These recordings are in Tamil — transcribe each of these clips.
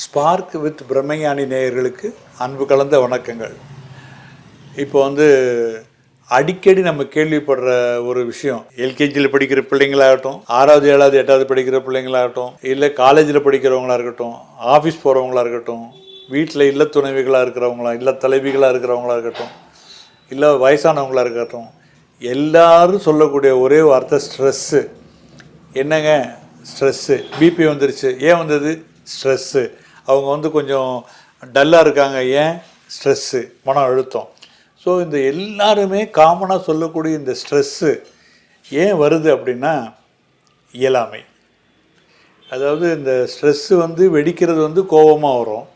ஸ்பார்க் வித் பிரம்மஞானி நேயர்களுக்கு அன்பு கலந்த வணக்கங்கள். இப்போ வந்து அடிக்கடி நம்ம கேள்விப்படுற ஒரு விஷயம் எல்கேஜியில் படிக்கிற பிள்ளைங்களாகட்டும் ஆறாவது ஏழாவது எட்டாவது படிக்கிற பிள்ளைங்களாகட்டும் இல்லை காலேஜில் படிக்கிறவங்களா இருக்கட்டும் ஆஃபீஸ் போகிறவங்களா இருக்கட்டும் வீட்டில் இல்ல துணைவிகளாக இருக்கிறவங்களா இல்லை தலைவிகளாக இருக்கிறவங்களா இருக்கட்டும் இல்லை வயசானவங்களாக இருக்கட்டும் எல்லாரும் சொல்லக்கூடிய ஒரே வார்த்தை ஸ்ட்ரெஸ்ஸு என்னங்க? ஸ்ட்ரெஸ்ஸு பிபி வந்துருச்சு. ஏன் வந்தது? ஸ்ட்ரெஸ்ஸு. அவங்க வந்து கொஞ்சம் டல்லாக இருக்காங்க. ஏன்? ஸ்ட்ரெஸ்ஸு மன அழுத்தம். ஸோ இந்த எல்லாருமே காமனாக சொல்லக்கூடிய இந்த ஸ்ட்ரெஸ்ஸு ஏன் வருது அப்படின்னா இயலாமை. அதாவது இந்த ஸ்ட்ரெஸ்ஸு வந்து வெடிக்கிறது வந்து கோபமாக வரும்.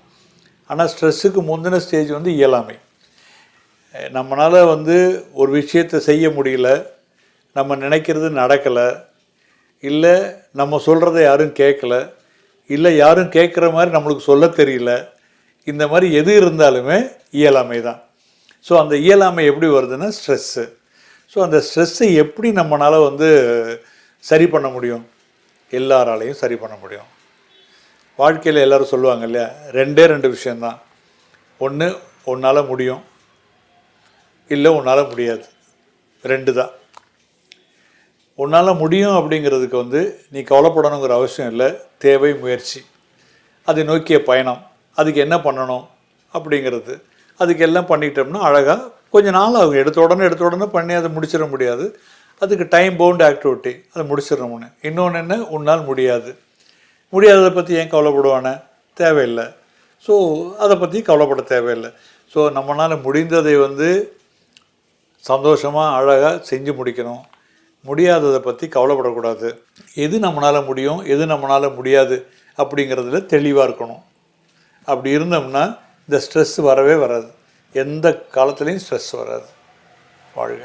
ஆனால் ஸ்ட்ரெஸ்ஸுக்கு முந்தின ஸ்டேஜ் வந்து இயலாமை. நம்மளால் வந்து ஒரு விஷயத்தை செய்ய முடியல. நம்ம நினைக்கிறது நடக்கலை. இல்லை நம்ம சொல்கிறத யாரும் கேட்கல இல்லை யாரும் கேட்குற மாதிரி நம்மளுக்கு சொல்ல தெரியல. இந்த மாதிரி எது இருந்தாலுமே இயலாமை தான். ஸோ அந்த இயலாமை எப்படி வருதுன்னா ஸ்ட்ரெஸ்ஸு ஸோ அந்த ஸ்ட்ரெஸ்ஸை எப்படி நம்மளால் வந்து சரி பண்ண முடியும்? எல்லாராலையும் சரி பண்ண முடியும். வாழ்க்கையில் எல்லோரும் சொல்லுவாங்க இல்லையா ரெண்டே ரெண்டு விஷயந்தான் ஒன்று உன்னால் முடியும். இல்லை உன்னால் முடியாது. ரெண்டு தான் உன்னால் முடியும் அப்படிங்கிறதுக்கு வந்து நீ கவலைப்படணுங்கிற அவசியம் இல்லை. தேவை முயற்சி. அதை நோக்கிய பயணம். அதுக்கு என்ன பண்ணணும் அப்படிங்கிறது. அதுக்கு எல்லாம் பண்ணிட்டோம்னா அழகாக கொஞ்சம் நாள் ஆகும். எடுத்த உடனே எடுத்த உடனே பண்ணி அதை முடிச்சிட முடியாது. அதுக்கு டைம் பவுண்ட் ஆக்டிவிட்டி அதை முடிச்சிடணும்னு இன்னொன்று என்ன? உன்னால் முடியாது. முடியாததை பற்றி ஏன் கவலைப்படுவானே? தேவையில்லை. ஸோ அதை பற்றி கவலைப்பட தேவையில்லை. ஸோ நம்மளால் முடிந்ததை வந்து சந்தோஷமாக அழகாக செஞ்சு முடிக்கணும். முடியாததை பற்றி கவலைப்படக்கூடாது. எது நம்மளால் முடியும் எது நம்மளால் முடியாது அப்படிங்கிறதுல தெளிவாக இருக்கணும். அப்படி இருந்தோம்னா இந்த ஸ்ட்ரெஸ் வரவே வராது. எந்த காலத்துலேயும் ஸ்ட்ரெஸ் வராது. வாழ்க.